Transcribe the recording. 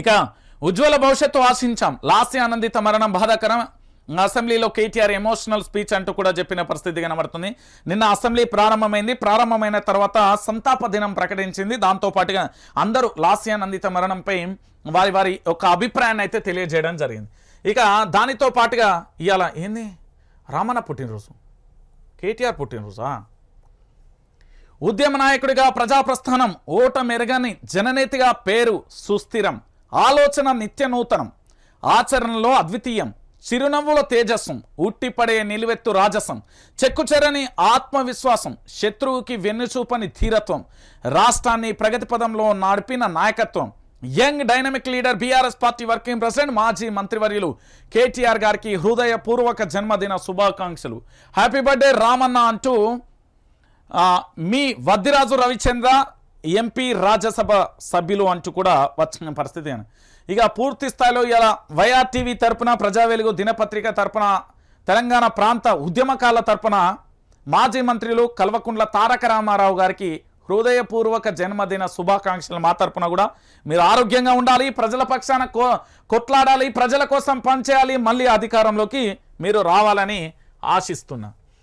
ఇక ఉజ్వల భవిష్యత్తు ఆశించాం. లాస్య ఆనందిత మరణం బాధాకరం. అసెంబ్లీలో కేటీఆర్ ఎమోషనల్ స్పీచ్ అంటూ కూడా చెప్పిన పరిస్థితి కనబడుతుంది. నిన్న అసెంబ్లీ ప్రారంభమైంది. ప్రారంభమైన తర్వాత సంతాప దినం ప్రకటించింది. దాంతోపాటుగా అందరూ లాస్య ఆనందిత మరణంపై వారి వారి ఒక అభిప్రాయాన్ని అయితే తెలియజేయడం జరిగింది. ఇక దానితో పాటుగా ఇవాళ ఏంది? రామన్న పుట్టినరోజు. కేటీఆర్ పుట్టినరోజా? ఉద్యమ నాయకుడిగా ప్రజాప్రస్థానం ఓట మెరుగని జననేతిగా పేరు సుస్థిరం. ఆలోచన నిత్య నూతనం ఆచరణలో అద్వితీయం చిరునవ్వుల తేజస్సం ఉట్టిపడే నిలువెత్తు రాజసం చెక్కుచెరని ఆత్మవిశ్వాసం శత్రువుకి వెన్నుచూపని ధీరత్వం రాష్ట్రాన్ని ప్రగతి పదంలో నడిపిన నాయకత్వం. Young dynamic leader BRS party working president మాజీ మంత్రివర్యులు కేటీఆర్ గారికి హృదయపూర్వక జన్మదిన శుభాకాంక్షలు. హ్యాపీ బర్త్డే రామన్న అంటూ మీ వద్దిరాజు రవిచంద్ర ఎంపీ రాజ్యసభ సభ్యులు అంటూ కూడా వచ్చిన పరిస్థితి అని ఇక పూర్తి స్థాయిలో ఇలా వైఆర్ టీవీ తరపున ప్రజా వెలుగు దినపత్రిక తరపున తెలంగాణ ప్రాంత ఉద్యమకాల తరపున మాజీ మంత్రులు కల్వకుండ్ల తారక రామారావు గారికి హృదయపూర్వక జన్మదిన శుభాకాంక్షలు మా తరపున కూడా. మీరు ఆరోగ్యంగా ఉండాలి ప్రజల పక్షాన కో కొట్లాడాలి ప్రజల కోసం పనిచేయాలి మళ్ళీ అధికారంలోకి మీరు రావాలని ఆశిస్తున్నా.